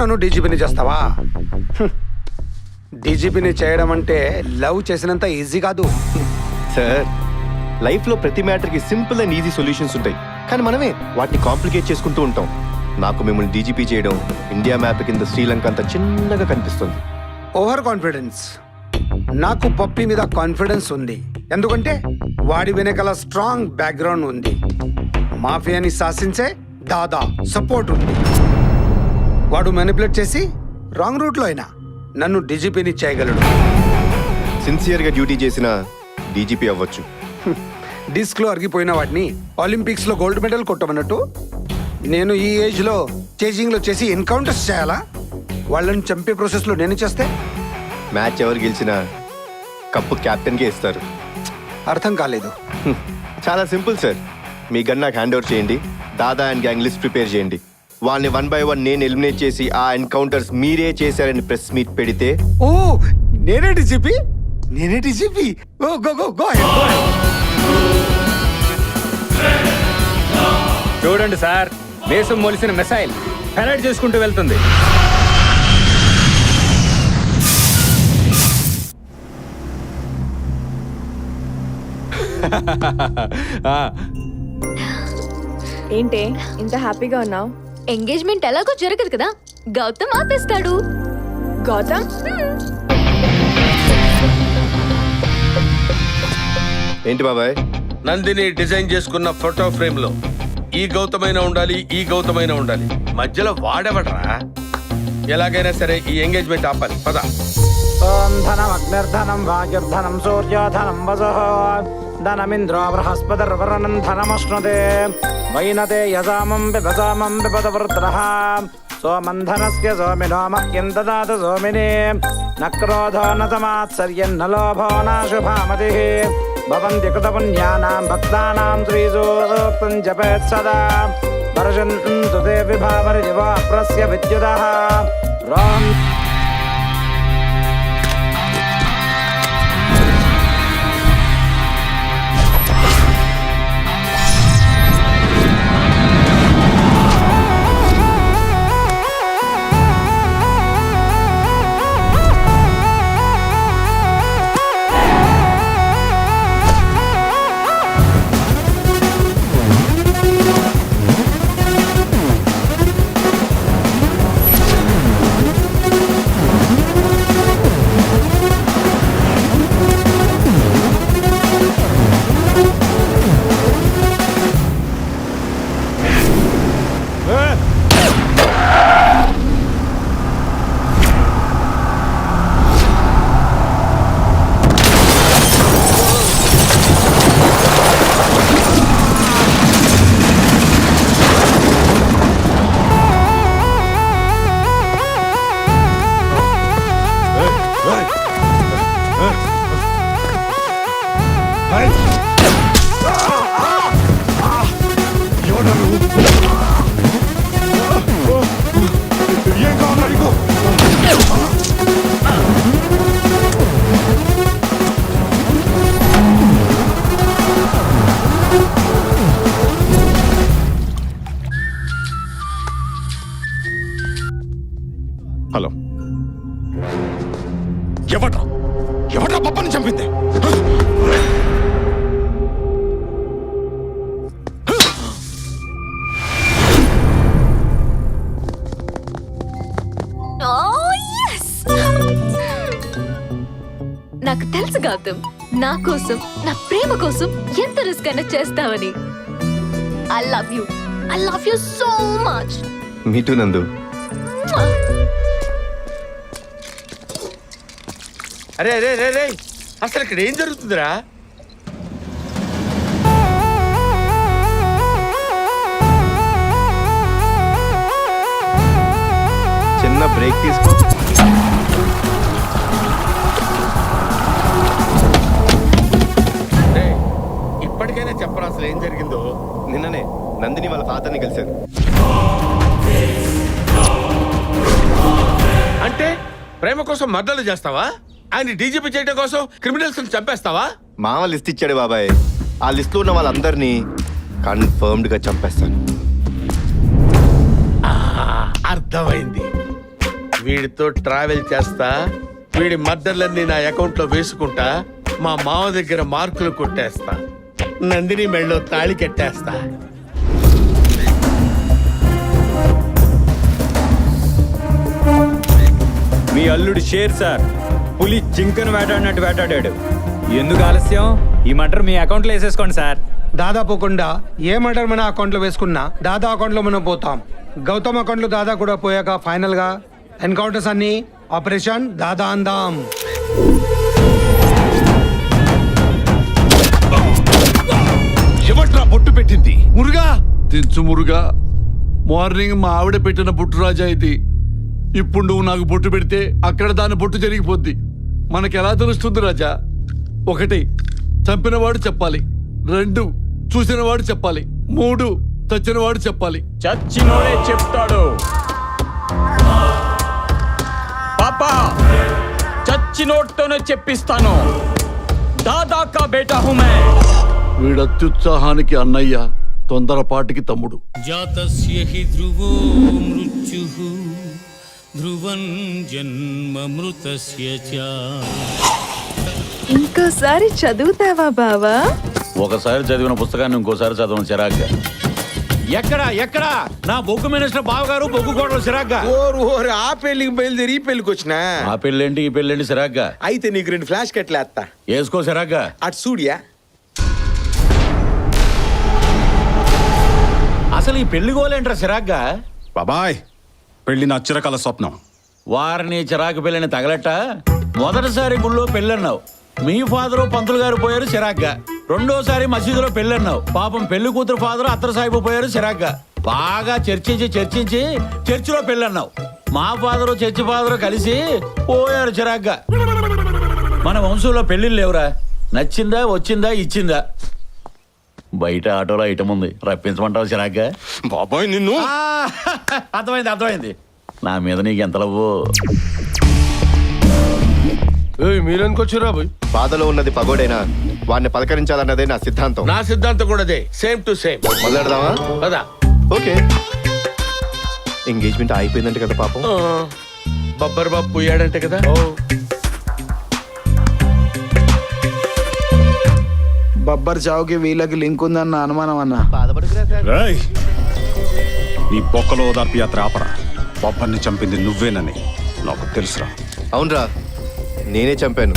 నన్ను డీజీపీని చేస్తావా? డీజీపీని చేయడం అంటే లవ్ చేసినంత ఈజీ కాదు. సార్ లైఫ్లో ప్రతి మ్యాటర్కి సింపుల్ అండ్ ఈజీ సొల్యూషన్స్ ఉంటాయి. కానీ మనమే వాటిని కాంప్లికేట్ చేసుకుంటూ ఉంటాం. నాకు మిమ్మల్ని డీజీపీ చేయడం ఇండియా మ్యాప్ కింద శ్రీలంక అంత చిన్నగా కనిపిస్తుంది. ఓవర్ కాన్ఫిడెన్స్ నాకు పప్పి మీద కాన్ఫిడెన్స్ ఉంది. ఎందుకంటే వాడి వెనకాల స్ట్రాంగ్ బ్యాక్గ్రౌండ్ ఉంది. మాఫియాని శాసించే దాదా సపోర్ట్ ఉంది. వాడు మెనిపులేట్ చేసి రాంగ్ రూట్లో అయినా నన్ను డీజీపీని చేయగలడు. సిన్సియర్గా డ్యూటీ చేసిన డీజీపీ అవ్వచ్చు. డిస్క్లో అరిగిపోయిన వాటిని ఒలింపిక్స్లో గోల్డ్ మెడల్ కొట్టమన్నట్టు నేను ఈ ఏజ్లో చేజింగ్లో చేసి ఎన్కౌంటర్స్ చేయాలా? వాళ్ళని చంపే ప్రాసెస్లో నేను చేస్తే? మ్యాచ్ ఎవరు గెలిచినా కప్పు కెప్టెన్కే ఇస్తారు. అర్థం కాలేదు. చాలా సింపుల్ సార్ మీ గన్ నాకు హ్యాండ్ ఓవర్ చేయండి. దాదా అండ్ గ్యాంగ్ లిస్ట్ ప్రిపేర్ చేయండి. వాళ్ళని వన్ బై వన్ నేను ఎలిమినేట్ చేసి ఆ ఎన్కౌంటర్స్ మీరే చేశారని ప్రెస్ మీట్ పెడితే. ఓ నేనే డీజీపీ నేనే డీజీపీ ఓ గో గో గో చూడండి సార్ దేశం మొలిసిన మిసైల్ పెరడ్ చేసుకుంటూ వెళ్తుంది. ఆ, ఏంటే ఇంత హ్యాపీగా ఉన్నావు? ఎంగేజ్మెంట్ ఎలాగో జరగదు కదా. గౌతమ్ ఆపేస్తాడు. గౌతమ్? ఏంటి బాబాయ్? నందిని డిజైన్ చేసుకున్న ఫోటో ఫ్రేమ్లో ఈ గౌతమైన ఉండాలి ఈ గౌతమైన ఉండాలి. మధ్యలో వాడెవడరా? ఎలాగైనా సరే ఈ ఎంగేజ్మెంట్ ఆపాలి. పద. ధనం అగ్నిర్ధనం వాయుర్ధనం సూర్యోధనం వసః धनमिन्द्रो बृहस्पतिर्वरणम् धनमश्नुते वैनते यजामम् पिबजामम् पिबदवृत्रः सोमन्धनस्य सोमिनो मह्यम् ददातु सोमिने। न क्रोधो न तमात्सर्यम् न लोभो न शुभामतिः। भवन्ति कृतपुण्यानां भक्तानां श्रीसूक्तम् जपेत् सदा। वर्षन्तु देवि भावर्यवाप्रस्य विद्युदः रोम् నాకు తెలుసు గౌతమ్. నా కోసం నా ప్రేమ కోసం ఎంత రిస్క్ అయినా చేస్తావని. I love you I love you so much me too Nandu. అరే అరే అరే అరే. అసలు ఇక్కడ ఏం జరుగుతుందిరా? చిన్న బ్రేక్ తీసుకో. చెప్పరా అసలు ఏం జరిగిందో? నిన్ననే నందిని వాళ్ళ తాతని కలిశారు. అంటే ప్రేమ కోసం మద్దతు చేస్తావా? ఆయన డీజీపీ చేయడం కోసం క్రిమినల్స్ చంపేస్తావా? మామ లిస్ట్ ఇచ్చాడు బాబాయ్. ఆ లిస్ట్లో ఉన్న వాళ్ళందరినీ కన్ఫర్మ్డ్గా చంపేస్తాను. ఆ, అర్థమైంది. వీడితో ట్రావెల్ చేస్తా వీడి మద్దర్లన్నీ నా అకౌంట్లో వేసుకుంటా మా మామ దగ్గర మార్కులు కొట్టేస్తా. నందిని మెళ్ళో తాళి కట్టేస్తా. మీ అల్లుడు షేర్ సార్. పులి జింకను వేటాడినట్టు వేటాడాడు. ఎందుకు ఆలస్యం? ఈ మటర్ మీ అకౌంట్లో వేసేసుకోండి సార్. దాదాపోకుండా ఏ మర్డర్ మన అకౌంట్లో వేసుకున్నా దాదా అకౌంట్లో మనం పోతాం. గౌతమ్ అకౌంట్లో దాదా కూడా పోయాక ఫైనల్గా ఎన్కౌంటర్స్ అన్ని ఆపరేషన్ దాదా అందాం. ఎవట్రా బొట్టు పెట్టింది. మురుగా? దించు మురుగా. మార్నింగ్ మా ఆవిడ పెట్టిన బొట్టు రాజా ఇది. ఇప్పుడు నువ్వు నాకు బొట్టు పెడితే అక్కడ దాని బొట్టు జరిగిపోద్ది. మనకి ఎలా తెలుస్తుంది రాజా? ఒకటి చంపినవాడు చెప్పాలి. రెండు చూసినవాడు చెప్పాలి. మూడు చచ్చినవాడు చెప్పాలి. చచ్చినోడే చెప్తాడు. పాపా చచ్చినోడ్తోనే చెప్పిస్తాను. దాదాకా బేటా హూ మే వీడు అత్యుత్సాహానికి అన్నయ్య తొందరపాటికి తమ్ముడు. జాతస్యహి ధ్రువో మృత్యు జన్మ మృతస్య ఇంకోసారి చదువుతావా బావా? ఒకసారి చదివిన పుస్తకాన్ని ఇంకోసారి చదవను చిరాగ్గా. ఎక్కడా ఎక్కడా? నా బొగ్గు మినిస్టర్ బావగారు బొగ్గు కోడలు సిరాగ్గా ఓరు ఓరు ఆ పెళ్ళికి బయలుదేరి ఈ పెళ్ళికి వచ్చిన? ఆ పెళ్ళేంటి ఈ పెళ్ళేంటి సిరాగ్గా అయితే నీకు రెండు ఫ్లాష్ కట్లేస్తా వేసుకో సిరాగ్గా అటు చూడియా? అసలు ఈ పెళ్ళి గోలేంట్రా చిరాగ్గా? బాబాయ్ పెళ్ళి నా చిరకాల స్వప్నం. వారిని చిరాకు పెళ్ళని తగలట మొదటిసారి గుళ్ళో పెళ్ళన్నావు. మీ ఫాదరు పంతులు గారు పోయారు చిరాగ్గా. రెండోసారి మసీదులో పెళ్ళన్నావు. పాపం పెళ్ళి కూతురు ఫాదరు అత్తర సాహిబు పోయారు చిరాగ్గా. బాగా చర్చించి చర్చించి చర్చిలో పెళ్ళన్నావు. మా ఫాదరు చర్చి ఫాదరు కలిసి పోయారు చిరాగ్గా. మన వంశంలో పెళ్ళిళ్ళు లేవురా. నచ్చిందా వచ్చిందా ఇచ్చిందా? బయట ఆటోలో ఐటమ్ ఉంది. రప్పించమంటావు చిరాగ్గా? బాబాయ్ నిన్ను? ఆ, అర్థమైంది అర్థమైంది. నా మీద నీకు ఎంత లవ్వు? పోయి బాధలో ఉన్నది పగోడైనా? వాడిని పలకరించాలన్నదే నా సిద్ధాంతం. నా సిద్ధాంతం కూడా అదే. సేమ్ టు సేమ్ మొదలెడదామా కదా ఓకే. ఎంగేజ్మెంట్ అయిపోయిందంట కదా పాపం. బబ్బర్ బాబు పోయాడంటే కదా? బబ్బర్ చావుకి వీళ్ళకి లింక్ ఉందన్న అనుమానం అన్న. రేయ్ నీ బొక్కలో ఓదార్పు యాత్ర ఆపరా. బొబ్బర్ని చంపింది నువ్వేనని నాకు తెలుసురా. అవునరా నేనే చంపాను.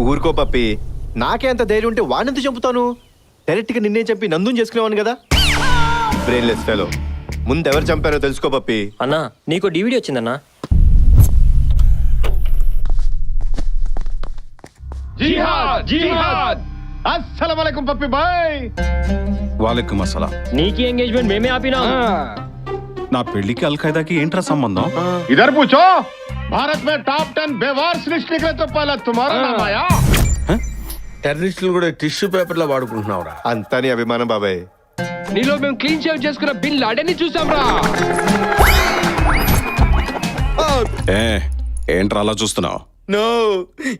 ఊరుకో పప్పి నాకే అంత ధైర్యం ఉంటే వాడినంత చంపుతాను? డైరెక్ట్గా నిన్నే చంపి నందుని చేసుకునేవాను కదా? బ్రెయిన్లెస్ ఫెలో ముందు ఎవరు చంపారో తెలుసుకో పప్పి. అన్నా నీకు డివిడి వచ్చిందన్నా. మసలా నీకి ఎంగేజ్మెంట్ మేమే ఆపినా. నా పెళ్ళికి అల్ ఖైదాకి ఏంట్రా సంబంధం? ఇదర్ పూచో భారత్ మే టాప్ టెన్ బేవార్స్ లిస్ట్ నికలే తో పహలా తుమారా నామ్ ఆయా టెర్రరిస్టులు కూడా టిష్యూ పేపర్లో వాడుకుంటున్నావురా. అంతా నీ అభిమానం బాబాయ్. నీలో మేము క్లీన్ షేవ్ చేసుకున్న బిన్ చూసాం రా ఏ ఏంట్రా అలా చూస్తున్నావు? నో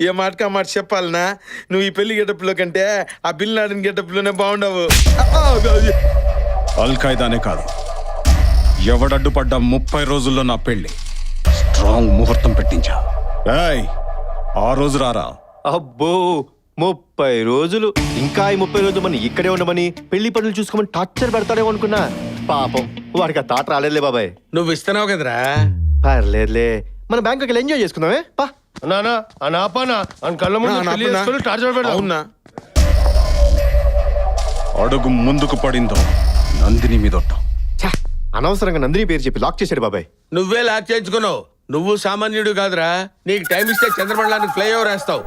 ఏ మాటకా మాట చెప్పాలనా? నువ్వు ఈ పెళ్ళి గెటప్లో కంటే ఆ బిల్ నాడిన గెటప్లోనే బాగుండవు. అల్ ఖైదానే కాదు. ఎవడడ్డుపడ్డ ముప్పై రోజుల్లో నా పెళ్ళి స్ట్రాంగ్ ముహూర్తం పెట్టించా. ఏయ్ ఆ రోజు రారా? అబ్బో ముప్పై రోజులు. ఇంకా ఈ ముప్పై రోజులు మనం ఇక్కడే ఉండమని పెళ్ళి పనులు చూసుకోమని టార్చర్ పెడతాడేమో అనుకున్నా. పాపం వాడికి ఆ తాట రాలేదులే బాబాయ్. నువ్వు ఇస్తున్నావు కదరా? పర్లేదులే. మన బ్యాంకుకి ఎంజాయ్ చేసుకుందామే. పా. నానా అని ఆపానా అని కళ్ళ ముందు టార్చర్ అవునా? అడుగు ముందుకు పడిందో నందిని ఛ, అనవసరంగా నందిని పేరు చెప్పి లాక్ చేశాడు బాబాయ్. నువ్వే లాక్ చేయించుకున్నావు. నువ్వు సామాన్యుడు కాదురా. నీకు టైం ఇస్తే చంద్రమండలానికి ఫ్లైఓవర్ వేస్తావు.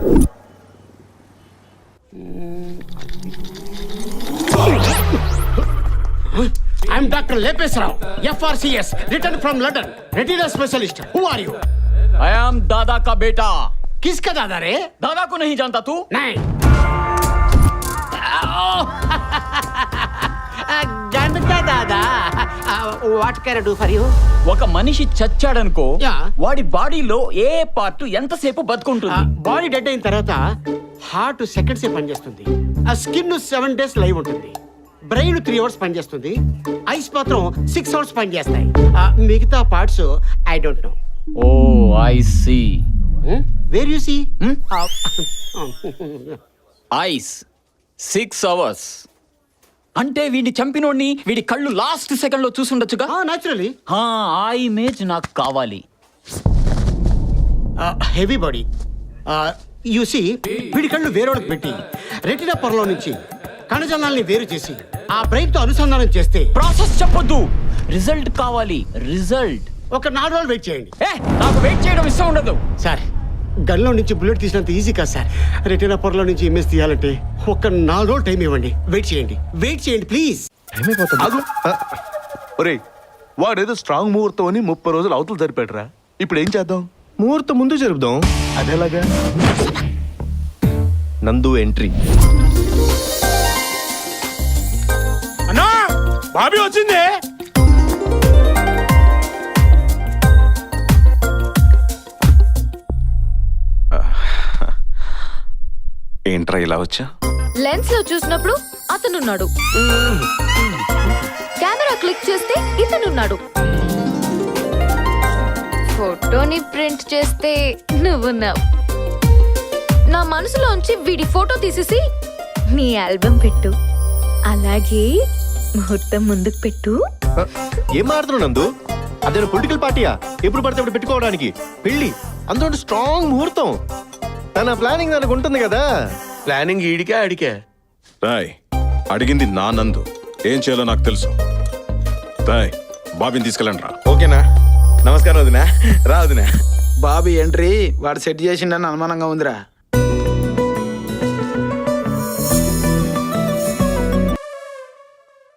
I'm doctor Lepeshwararao FRCS return from London retina specialist who are you I am దాదా కా బేటా కిస్కా దాదా రే दादा को नहीं जानता तू नहीं గండకా దాదా what can do for you ఒక మనిషి చచ్చాడనుకో యా. వాడి బాడీలో ఏ పార్ట్ ఎంతసేపు బతుకుంటుంది బాడీ డెడ్ అయిన తర్వాత హార్ట్ సెకండ్స్ పనిచేస్తుంది ఆ స్కిన్ సెవెన్ డేస్ లైవ్ ఉంటుంది బ్రెయిన్ త్రీ అవర్స్ పనిచేస్తుంది ఐస్ మాత్రం సిక్స్ అవర్స్ పనిచేస్తాయి ఆ, మిగతా parts I don't no Oh I see. Where you see eyes. Six hours. అంటే వీడిని చంపినోడిని వీడి కళ్ళు లాస్ట్ సెకండ్లో చూసుండొచ్చుగా న్యాచురలీ ఆ ఆ ఇమేజ్ నాకు కావాలి. హెవీ బాడీ యు సీ వీడి కళ్ళు వేరొకటి పెట్టి రెటినా పొరలో నుంచి కణజాలాల్ని వేరు చేసి ఆ బ్రెయిన్తో అనుసంధానం చేస్తే ప్రాసెస్ చెప్పొద్దు. రిజల్ట్ కావాలి. రిజల్ట్. ఒక నాలుగు రోజులు వెయిట్ చేయండి. ఏ నాకు వెయిట్ చేయడం ఇష్టం ఉండదు. సార్ గన్లో నుంచి బుల్లెట్ తీసినంత ఈజీ కాదు సార్. రెటీనా పొరలో నుంచి ఇమేజ్ తీయాలంటే ఒక నాలుగు రోజులు టైం ఇవ్వండి. వెయిట్ చేయండి. వెయిట్ చేయండి ప్లీజ్. ఒరే వాడేదో స్ట్రాంగ్ ముహూర్తం అని ముప్పై రోజులు అవతలు జరిపాడురా. ఇప్పుడు ఏం చేద్దాం? ముహూర్తం ముందు జరుపుదాం. అదేలాగా? నందు ఎంట్రీ. అన్నా బాబీ వచ్చింది. ఏంట్రా ఇలా వచ్చా? లెన్స్లో చూసినప్పుడు అతనున్నాడు. కెమెరా క్లిక్ చేస్తే ఇతనున్నాడు. ఫోటోని ప్రింట్ చేస్తే నువ్వున్నావు నా మనసులోంచి వీడి ఫోటో తీసేసి నీ ఆల్బమ్ పెట్టు. అలాగే ముహూర్తం ముందుకు పెట్టు. ఏం మారుతున్నావు నందు? అదే పొలిటికల్ పార్టీయా? ఎప్పుడు పడితే అప్పుడు పెట్టుకోవడానికి. పెళ్ళి అందులో స్ట్రాంగ్ ముహూర్తం. తన ప్లానింగ్ దానికి ఉంటుంది కదా. ప్లానింగ్ ఈడికే అడికే రాయ్ అడిగింది నా నందు. ఏం చేయాలో నాకు తెలుసు. రాయ్ బాబీని తీసుకెళ్ళండి రా. ఓకేనా? నమస్కారం వదినా. రా వదినా. బాబీ ఎంట్రీ వాడు సెట్ చేసిండని అనుమానంగా ఉందిరా.